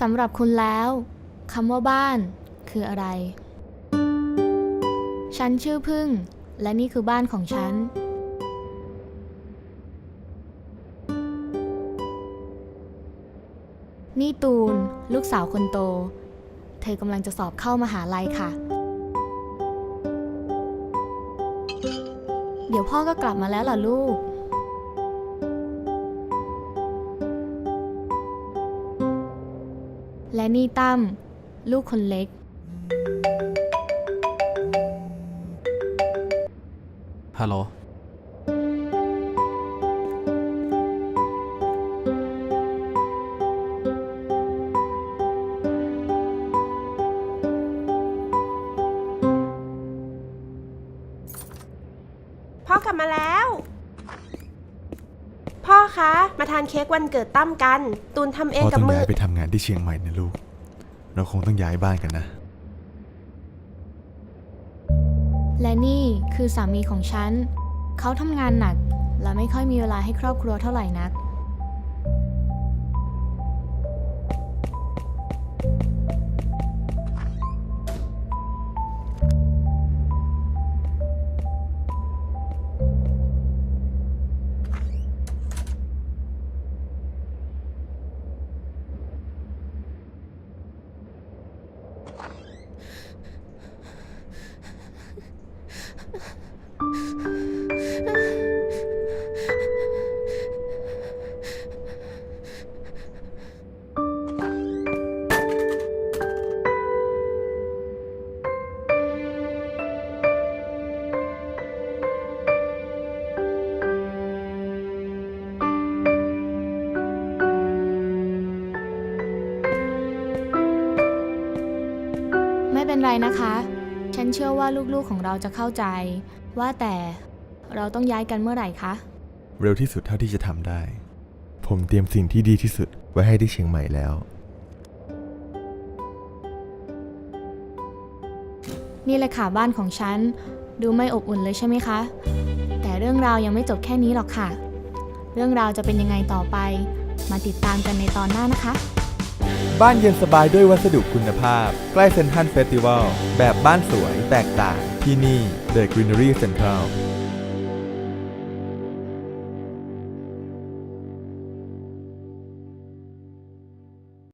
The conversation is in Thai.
สำหรับคุณแล้วคำว่าบ้านคืออะไร ฉันชื่อพึ่ง และนี่คือบ้านของฉัน นี่ตูน ลูกสาวคนโต เธอกำลังจะสอบเข้ามหาลัยค่ะ เดี๋ยวพ่อก็กลับมาแล้วล่ะลูก และนี่ตั้มลูกคนเล็ก ฮัลโหล พ่อกลับมาแล้วพ่อ คะ มาทานเค้กวันเกิดตั้มกัน ตูนทำเองพ่อกัต้บองมืย้าอยไปทำงานที่เชียงใหม่นะลูก เราคงต้องย้ายบ้านกันนะ และนี่คือสามีของฉัน เขาทำงานหนัก และไม่ค่อยมีเวลาให้ครอบครัวเท่าไหร่นัก ไม่เป็นไรนะคะ ฉันเชื่อว่าลูกๆของเราจะเข้าใจ ว่าแต่เราต้องย้ายกันเมื่อไหร่คะ เร็วที่สุดเท่าที่จะทำได้ ผมเตรียมสิ่งที่ดีที่สุดไว้ให้ที่เชียงใหม่แล้ว นี่เลยค่ะบ้านของฉัน ดูไม่อบอุ่นเลยใช่ไหมคะ แต่เรื่องราวยังไม่จบแค่นี้หรอกค่ะ เรื่องราวจะเป็นยังไงต่อไป มาติดตามกันในตอนหน้านะคะ บ้านเย็นสบายด้วยวัสดุคุณภาพ ใกล้เซนทรัลเฟสติวัลแบบบ้านสวยแตกต่างที่นี่ The Greenery Central